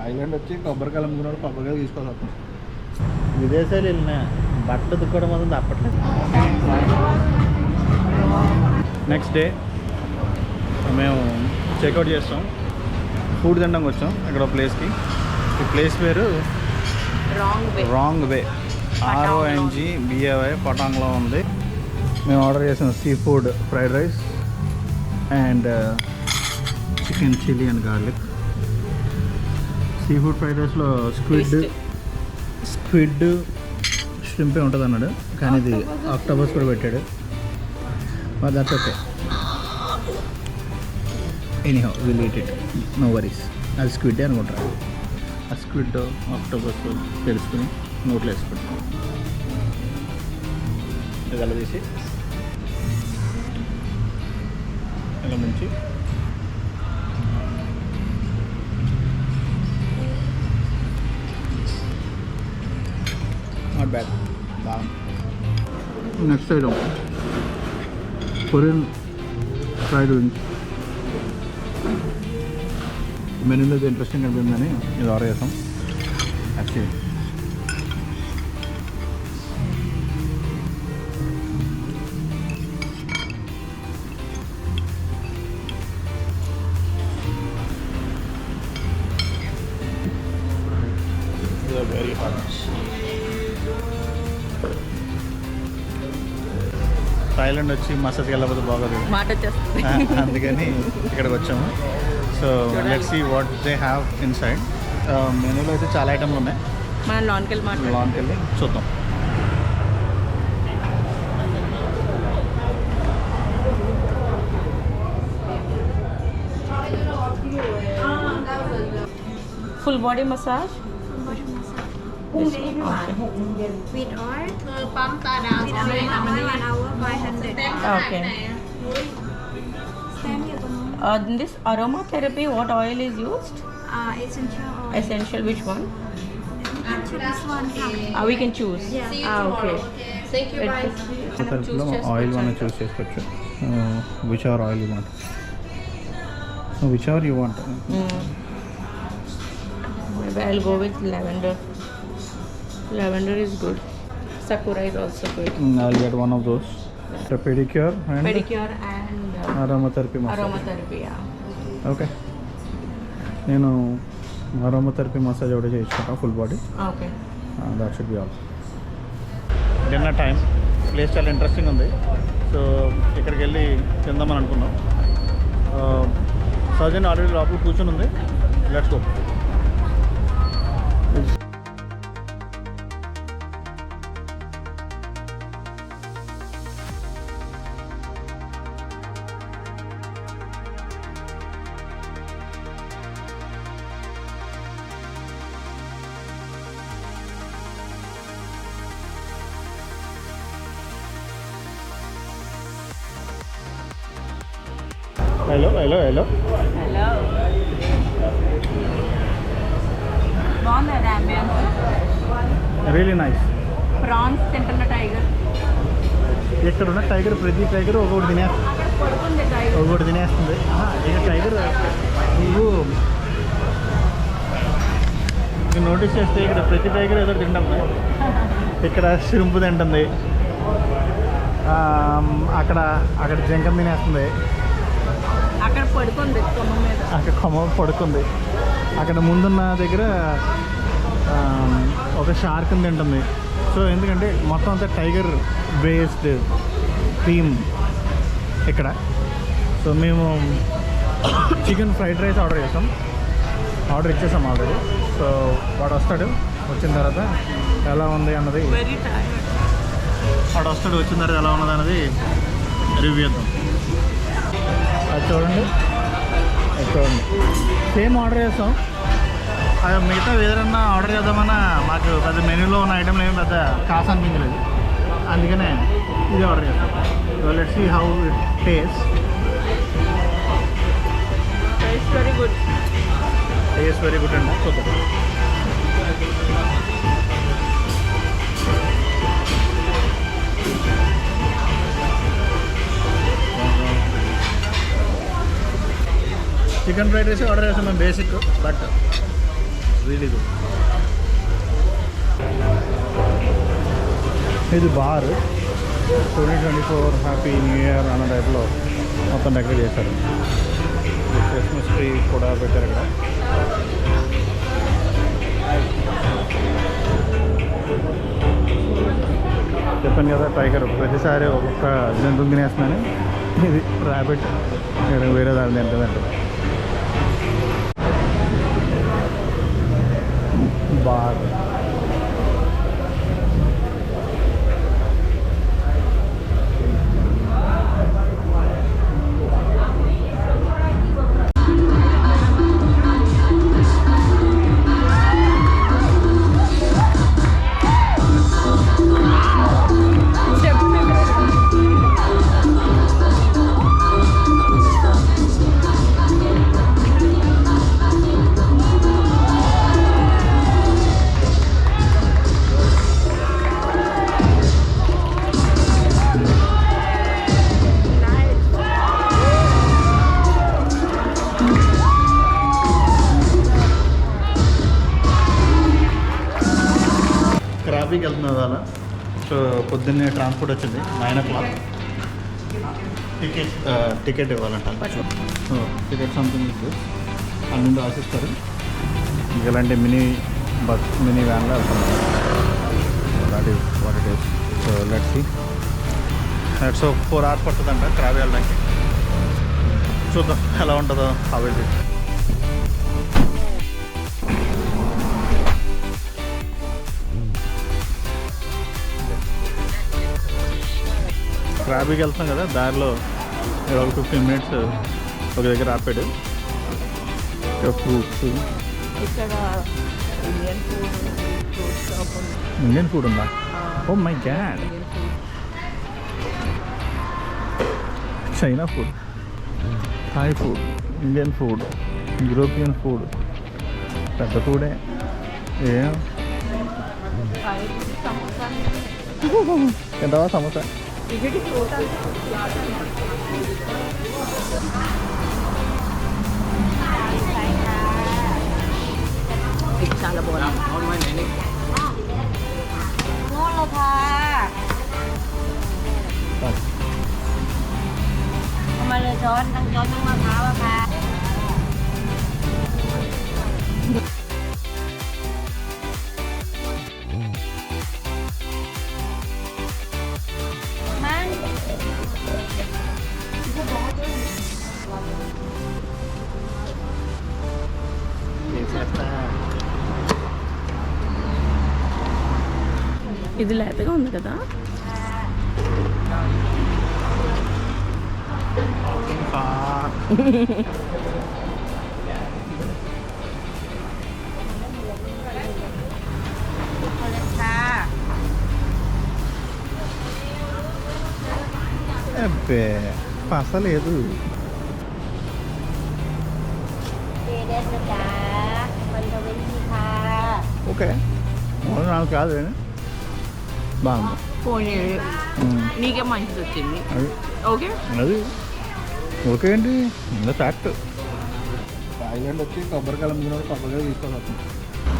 Thailand వచ్చి కొబ్బరికాయలు అమ్ముకున్నాడు కొబ్బరికాయలు తీసుకోవాలి వస్తాం విదేశాలు వెళ్ళిన బట్టలు దుక్కడం మొదలు తప్పట్లేదు. నెక్స్ట్ డే మేము చెక్అవుట్ చేస్తాం. ఫుడ్ తినడానికి వచ్చాం ఇక్కడ ఒక ప్లేస్కి ఈ ప్లేస్ పేరు wrong way wrong way R O N G B A Y పటాంగ్లో ఉంది. మేము ఆర్డర్ చేసిన seafood fried rice and chicken chilli and garlic seafood fried రైస్లో స్క్విడ్ స్క్విడ్ షింపే ఉంటుంది అన్నాడు. కానీ ఇది ఆక్టోబస్ కూడా పెట్టాడు. మరి that's okay anyhow will eat it no worries అది స్క్విడ్ అనుకుంటారు ఆ స్క్విడ్ ఆక్టోబస్ తెలుసుకుని నోట్లో వేసుకుంటాం. ఇది అలా తీసి ఇలా ముంచి నాట్ బ్యాడ్ బాగా next item Korean fried wings మెనూలో ఇది ఇంట్రెస్టింగ్ అనిపిందని ఇది ఆర్డర్ చేస్తాం థాయిలాండ్ వచ్చి మసాజ్కి వెళ్ళకపోతే బాగోదు. మాట వచ్చేస్తుంది అందుకని ఇక్కడికి వచ్చాము. So let see what they have inside మెనూలో అయితే చాలా ఐటమ్లు ఉన్నాయి. మనం లోన్కి వెళ్ళి లాన్కి వెళ్ళి చూద్దాం. Full body massage With oil, with oil, one hour, 500. Okay Stand here, Tomo. Uh, this aromatherapy, what oil is used? Uh, essential oil. Essential, which one? Actually, this one coming. Uh, we can choose. Yeah. Ah, okay. Thank you, bye. తరఫులో oil మనం చూస్ చేసుకోవచ్చు which hour oil you want which hour you want Mm. Maybe I'll go with lavender. Lavender is good. Sakura is also good. I get one of those pedicure and Pedicure and uh, aromatherapy massage aromatherapy. Yeah. Okay నేను aromatherapy massage ఒకటి చేయించుకుంటాను full body Okay. That should be all dinner time place చాలా interesting ఉంది so ఇక్కడికి వెళ్ళి తిందామని అనుకున్నాం సర్జన్ already లోపల కూర్చొని ఉంది let's go hello hello hello really nice prawns తింటున్న టైగర్. ఇక్కడ ఉన్న టైగర్ ప్రతి టైగర్ ఒకటి తినేస్తుంది ఒకటి తినేస్తుంది. ఇక టైగర్ నువ్వు నోటీస్ చేస్తే ఇక్కడ ప్రతి టైగర్ ఏదో తింటుంది ఇక్కడ శింపు తింటుంది. అక్కడ అక్కడ జింకం తినేస్తుంది. అక్కడ పడుకుంది కొమ్మ మీద. అక్కడ కొమ్మ పడుకుంది. అక్కడ ముందున్న దగ్గర ఒక షార్క్ తింటుంది. సో ఎందుకంటే మొత్తం అంతా టైగర్ బేస్డ్ థీమ్ ఇక్కడ. సో మేము చికెన్ ఫ్రైడ్ రైస్ ఆర్డర్ చేసాం. ఆర్డర్ ఇచ్చేసాం ఆల్రెడీ సో వాడు వస్తాడు వచ్చిన తర్వాత ఎలా ఉంది అన్నది వాడు వస్తాడు వచ్చిన తర్వాత ఎలా ఉన్నది అన్నది రివ్యూ చేద్దాం. అది చూడండి. అది చూడండి. సేమ్ ఆర్డర్ చేస్తాం. అది మిగతా ఏదైనా ఆర్డర్ చేద్దామన్నా మాకు పెద్ద మెనూలో ఉన్న ఐటెంలు ఏమి పెద్ద కాసు అనిపించలేదు. అందుకనే ఇది ఆర్డర్ చేస్తాం. Let see how it taste it's very good taste very good అండి. చూద్దాం. చికెన్ ఫ్రైడ్ రైస్ ఆర్డర్ చేస్తాం మేము బేసిక్ బట్ రియలీ గుడ్ ఇది bar. Twenty twenty four happy new year అన్న టైప్లో మొత్తం డెకరేట్ చేశారు. క్రిస్మస్ ట్రీ కూడా పెట్టారు ఇక్కడ. చెప్పాను కదా టైగర్ ప్రతిసారి ఒక్కొక్క జంతువు తినేస్తున్నాను ఇది ర్యాబిట్ వేరే దాని తింటుందంటే. బార్ పొద్దున్నే ట్రాన్స్పోర్ట్ వచ్చింది nine o'clock ticket ticket ఇవ్వాలంట సో టికెట్ సంథింగ్ అన్ని నుండి రాసిస్తారు ఇలాంటి మినీ బస్ మినీ వ్యాన్లో వెళ్తున్నారు that is what it is so let see so four hours పడుతుందంట క్రాబీ వెళ్ళడానికి చూద్దాం ఎలా ఉంటుందో హౌ క్రాబీకి వెళ్తున్నాం కదా దారిలో ఒక ఫిఫ్టీన్ మినిట్స్ ఒక దగ్గర ఆపాడు. ఫ్రూట్స్ ఇండియన్ ఫుడ్ ఉంది. ఓ my god China food Thai food Indian food European food పెద్ద ఫుడే ఏ. సమోసా? ఎంతవా సమోసా టికెట్ ఫ్రూట్ ఇది ఇది లేతగా ఉంది కదా అబ్బే పసలేదు ఓకే మూడు నాలుగు కాదు బాగుంది. పోనీ నీకే మంచిది వచ్చింది. అది. ఓకే? అది. ఓకే ఏంటి? ఇంకా ఫ్యాక్ట్. థాయిలాండ్ వచ్చి కొబ్బరికాయలు అమ్ముకున్నాడు కొబ్బరికాయ తీసుకోవాలి వస్తుంది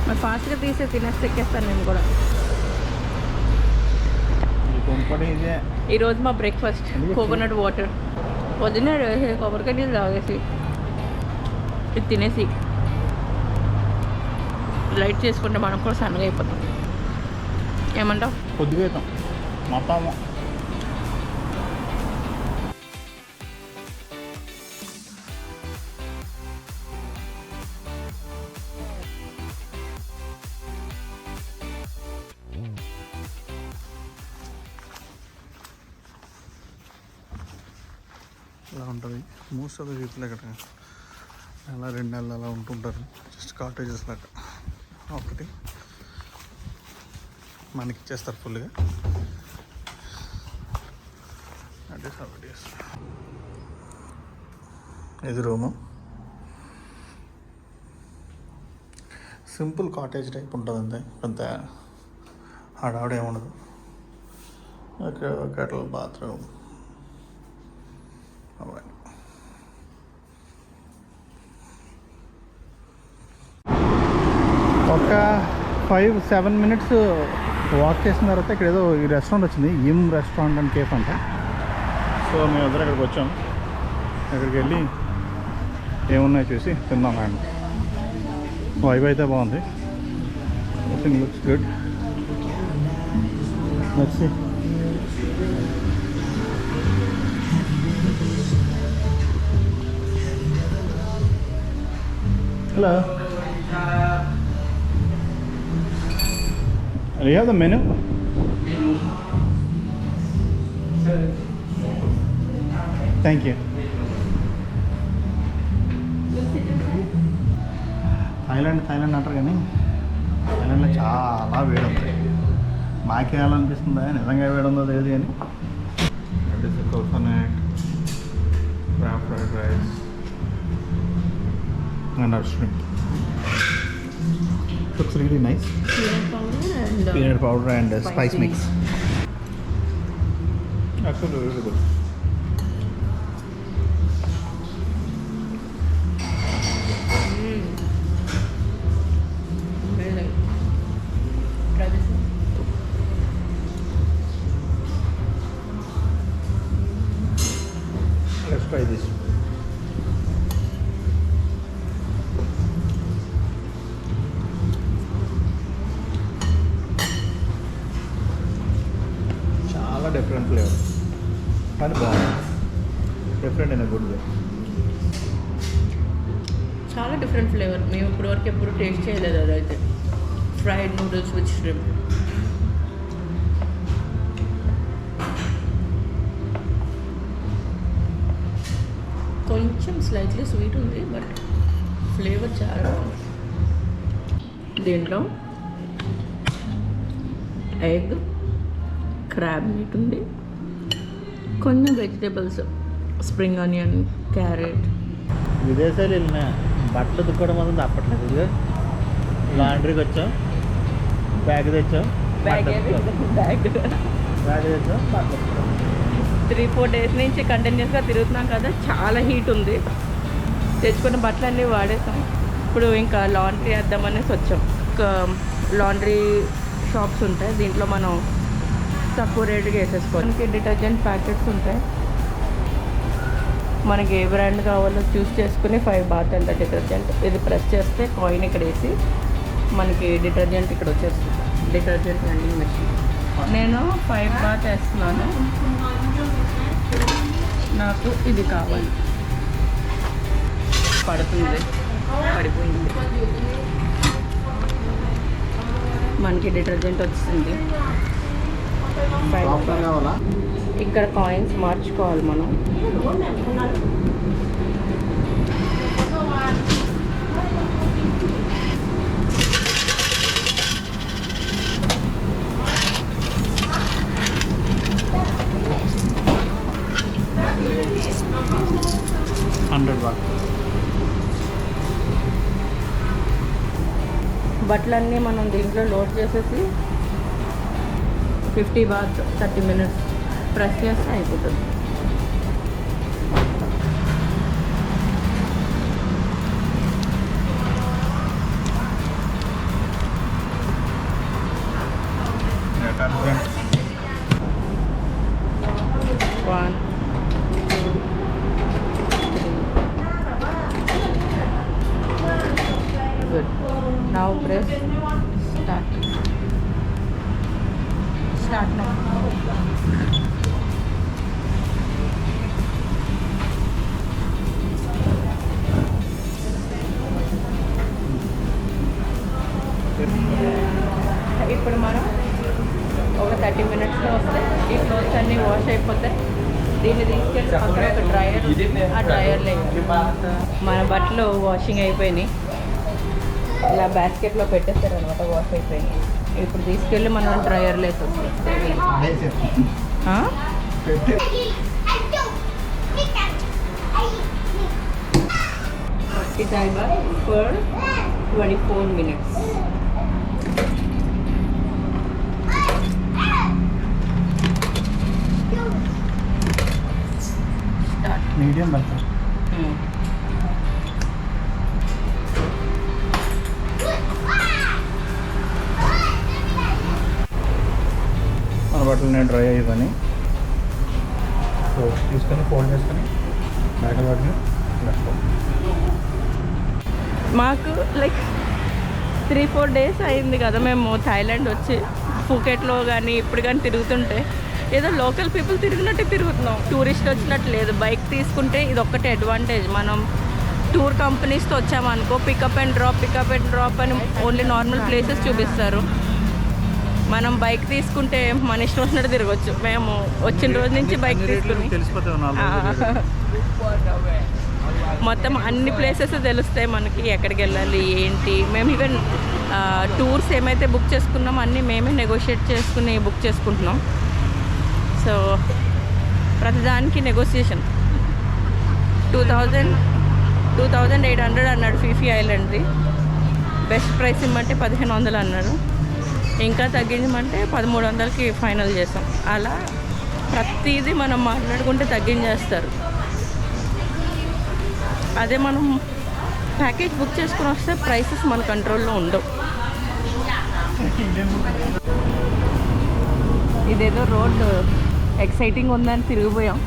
మరి ఫాస్ట్గా తీసే తినేస్తే ఎక్కేస్తాను నేను కూడా. ఇది కొనుక్కోవడం ఇదే. ఈరోజు మా బ్రేక్ఫాస్ట్? Coconut water. పొద్దున్నే కొబ్బరికాయ నీళ్ళు తాగేసి. ఇది తినేసి. లైట్ చేసుకుంటే మనం కూడా సన్నగా అయిపోతాం ఏమంటావు? కొద్దిగా మొత్తం ఇలా ఉంటుంది మోస్ట్ ఆఫ్ ద పీపుల్ ఇక్కడ నెల రెండు నెలలు అలా ఉంటుంటారు. జస్ట్ కాటేజెస్ లాగా. ఒకటి. మనకి ఇచ్చేస్తారు ఫుల్గా. ఇది రూము. సింపుల్ కాటేజ్ టైప్ ఉంటుంది అంతే పెద్ద హడావుడు ఏముండదు kettle బాత్రూమ్. అవన్నీ ఒక ఫైవ్ సెవెన్ మినిట్స్ వాక్ చేసిన తర్వాత ఇక్కడ ఏదో ఈ రెస్టారెంట్ వచ్చింది. ఇమ్ రెస్టారెంట్ అండ్ కేఫ్ అంట. సో మేము ఇద్దరు అక్కడికి వచ్చాం. ఇక్కడికి వెళ్ళి ఏమున్నాయో చూసి తిందాం అండి వైబ్ అయితే బాగుంది. థింగ్ లుక్స్ గుడ్ వచ్చి hello Do you have the menu? Thank you. Thailand Thailand అంటారు కానీ థాయిలాండ్లో చాలా వేడి ఉంది మాకే అనిపిస్తుందా నిజంగా వేడి ఉందో తెలియదు కానీ coconut fried rice and our shrimp. Looks really nice. Peanut powder and uh, peanut powder and uh, spice mix. Absolutely really good. Flavour కానీ బాగుంది. డిఫరెంట్ ఇన్ గుడ్ వే చాలా డిఫరెంట్ ఫ్లేవర్ మేము ఇప్పటివరకు ఎప్పుడు టేస్ట్ చేయలేదు అదైతే. ఫ్రైడ్ నూడిల్స్ విత్ ష్రిమ్ కొంచెం slightly sweet ఉంది బట్ ఫ్లేవర్ చాలా బాగుంది దీంట్లో ఎగ్ క్రాబ్ మీట్ ఉంది. కొన్ని వెజిటేబుల్స్ స్ప్రింగ్ ఆనియన్ క్యారెట్ విదేశాలు వెళ్ళినా బట్టలు దుక్కడం వల్ల తప్పట్లేదు. ఇదిగో లాండ్రీకి వచ్చాం బ్యాగ్ తెచ్చాం బ్యాగ్ బట్టలు. బ్యాగ్ బ్యాగ్ తెచ్చాం బట్టలు. త్రీ ఫోర్ డేస్ నుంచి కంటిన్యూస్గా తిరుగుతున్నాం కదా చాలా హీట్ ఉంది. తెచ్చుకున్న బట్టలన్నీ వాడేసాం. ఇప్పుడు ఇంకా లాండ్రీ వేద్దామనేసి వచ్చాం. లాండ్రీ షాప్స్ ఉంటాయి దీంట్లో మనం తక్కువ రేటుకి వేసేసుకోవాలి మనకి డిటర్జెంట్ ప్యాకెట్స్ ఉంటాయి. మనకి ఏ బ్రాండ్ కావాలో చూస్ చేసుకుని ఫైవ్ బాత్ అంత డిటర్జెంట్. ఇది ప్రెస్ చేస్తే కాయిన్ ఇక్కడ వేసి మనకి డిటర్జెంట్ ఇక్కడ వచ్చేస్తుంది. డిటర్జెంట్ వెండింగ్ మెషిన్ నేను ఫైవ్ బాత్ వేస్తున్నాను. నాకు ఇది కావాలి. పడుతుంది. పడిపోయింది. మనకి డిటర్జెంట్ వచ్చింది. ఇక్కడ కాయిన్స్ మార్చుకోవాలి మనం. హండ్రెడ్ బట్టలన్నీ మనం దీంట్లో లోడ్ చేసేసి fifty baht thirty minutes press చేస్తే అయిపోతుంది. అయిపోతాయి దీన్ని తీసుకెళ్ళి పక్కన ఒక డ్రయర్ ఆ డ్రయర్లో మన బట్టలు వాషింగ్ అయిపోయినాయి. ఇలా బాస్కెట్లో పెట్టేస్తారు అనమాట వాష్ అయిపోయినాయి. ఇప్పుడు తీసుకెళ్ళి మనం డ్రయర్లో వేసేస్తాం ఆ? ఈ timer for twenty medium better మన బట్టలు నేను డ్రై అయ్యేదని సో తీసుకొని ఫోల్డ్ చేసుకొని మేకల బట్టలు మాకు లైక్ త్రీ ఫోర్ డేస్ అయింది కదా మేము థాయిలాండ్ వచ్చి. ఫూకెట్లో కానీ ఇప్పుడు కానీ తిరుగుతుంటే ఏదో లోకల్ పీపుల్ తిరిగినట్టే తిరుగుతున్నాం. టూరిస్ట్ వచ్చినట్టు లేదు. బైక్ తీసుకుంటే ఇది ఒక్కటే అడ్వాంటేజ్ మనం టూర్ కంపెనీస్తో వచ్చామనుకో pickup and drop pickup and drop అని ఓన్లీ నార్మల్ ప్లేసెస్ చూపిస్తారు. మనం బైక్ తీసుకుంటే మన ఇష్టం వచ్చినట్టు తిరగచ్చు. మేము వచ్చిన రోజు నుంచి బైక్ తీసుకుని. మొత్తం అన్ని ప్లేసెస్ తెలుస్తాయి మనకి. ఎక్కడికి వెళ్ళాలి ఏంటి? మేము ఈవెన్ టూర్స్ ఏమైతే బుక్ చేసుకున్నామో అన్నీ మేమే నెగోషియేట్ చేసుకుని బుక్ చేసుకుంటున్నాం. సో ప్రతిదానికి negotiation two thousand two thousand eight hundred అన్నాడు ఫీఫీ ఐలాండ్ది బెస్ట్ ప్రైస్ ఇమ్మంటే పదిహేను వందలు అన్నారు. ఇంకా తగ్గించమంటే పదమూడు వందలకి ఫైనల్ చేసాం. అలా ప్రతిదీ మనం మాట్లాడుకుంటే తగ్గించేస్తారు. అదే మనం ప్యాకేజ్ బుక్ చేసుకుని వస్తే ప్రైసెస్ మన కంట్రోల్లో ఉండవు. ఇదేదో రోడ్ ఎక్సైటింగ్ ఉందని తిరిగిపోయాం.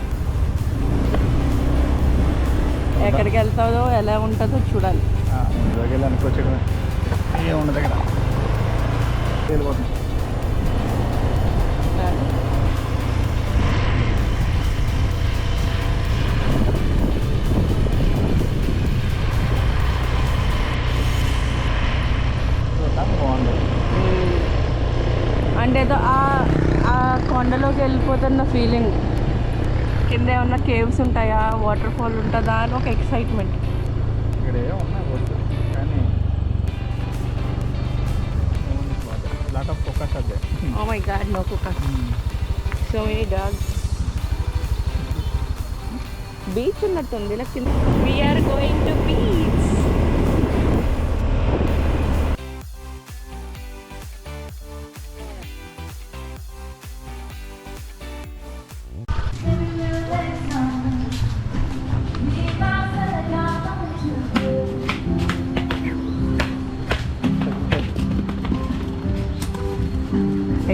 ఎక్కడికి వెళ్తాదో ఎలా ఉంటుందో చూడాలి. వెళ్ళి అనుకోవచ్చడమే ఏముండదు ఇక్కడ వెళ్ళిపోతుంది ఫీలింగ్ కింద ఏమన్నా కేవ్స్ ఉంటాయా? వాటర్ ఫాల్ ఉంటుందా? అని ఒక excitement so many dogs beach ఉన్నట్టుంది. ఇలా కింద we're going to beach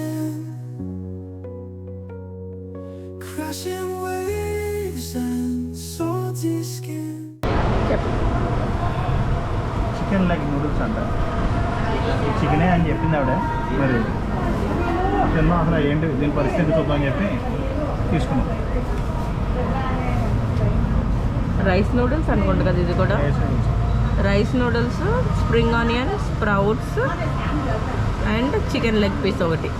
in. Crashing waves and salty skin. చెప్పు చికెన్ లెగ్ నూడిల్స్ అంట. చికెనే అని చెప్పింది ఆవిడ. మరి తిన్నా అసలు ఏంటి? దీని పరిస్థితి చూద్దామని చెప్పి తీసుకున్నాం. రైస్ నూడిల్స్ అనుకుంటా కదా ఇది కూడా. Rice noodles spring onion sprouts and chicken leg piece ఒకటి.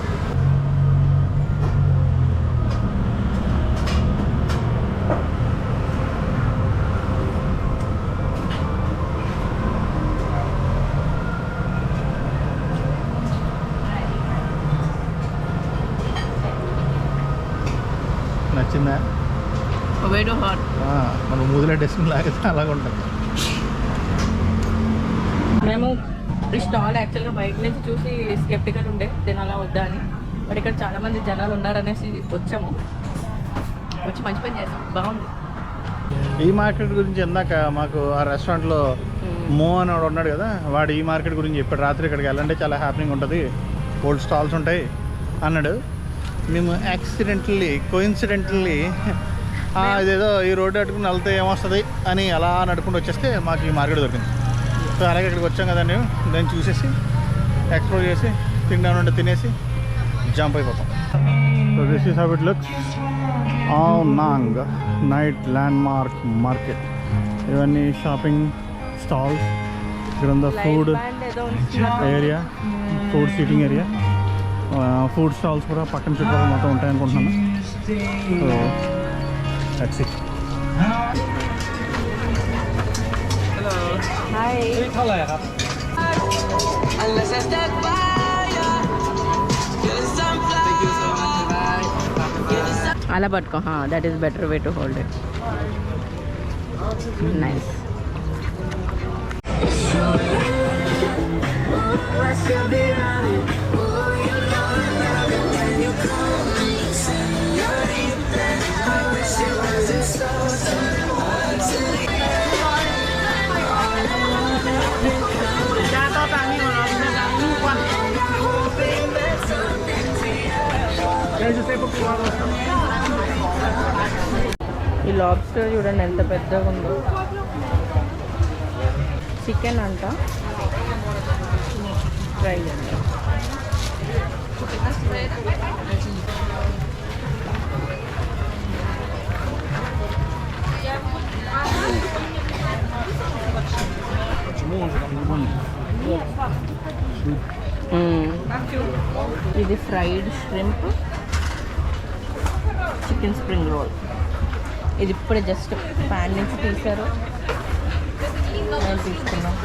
నచ్చిందా? వేడో హాట్ ఆ, మనం మూదుల డెస్క్ లాగితే అలాగ ఉంటుంది మేము ఈ స్టాల్ యాక్చువల్గా బయట నుంచి చూసి స్కెప్టికల్ ఉండే తినాలా వద్దా అని. బట్ ఇక్కడ చాలా మంది జనాలు ఉన్నారనేసి వచ్చాము. వచ్చి మంచి పని చేసాం. బాగుంది. ఈ మార్కెట్ గురించి ఇందాక మాకు ఆ రెస్టారెంట్లో మో అని వాడు ఉన్నాడు కదా వాడు ఈ మార్కెట్ గురించి చెప్పాడు. రాత్రి ఇక్కడికి వెళ్ళండి చాలా హ్యాపీనింగ్ ఉంటుంది. ఓల్డ్ స్టాల్స్ ఉంటాయి అన్నాడు. మేము యాక్సిడెంటల్లీ కోయిన్సిడెంటల్లీ ఇదేదో ఈ రోడ్డు అట్టుకుని వెళ్తే ఏమొస్తుంది అని అలా నడుకుంటూ వచ్చేస్తే మాకు ఈ మార్కెట్ దొరికింది. సో అలాగే ఇక్కడికి వచ్చాం కదండి దాన్ని చూసేసి ఎక్స్ప్లోర్ చేసి తిండా నుండి తినేసి జంప్ అయిపోతాం. So this is how it looks wrong night landmark market ఇవన్నీ షాపింగ్ స్టాల్స్ ఇక్కడ food area food seating area food stalls కూడా పక్కన చుట్టూ మొత్తం ఉంటాయి అనుకుంటున్నాను so that's హాయ్ అలా పట్టుకో that is better way to hold it nice ఈ లాబ్స్టర్ చూడండి ఎంత పెద్దగా ఉందో. చికెన్ అంట. ట్రై చేద్దాం మ్మ్. ఇది fried shrimp chicken spring roll. ఇది ఇప్పుడే జస్ట్ ప్యాన్ నుంచి తీశారు. నేను తీసుకున్నాం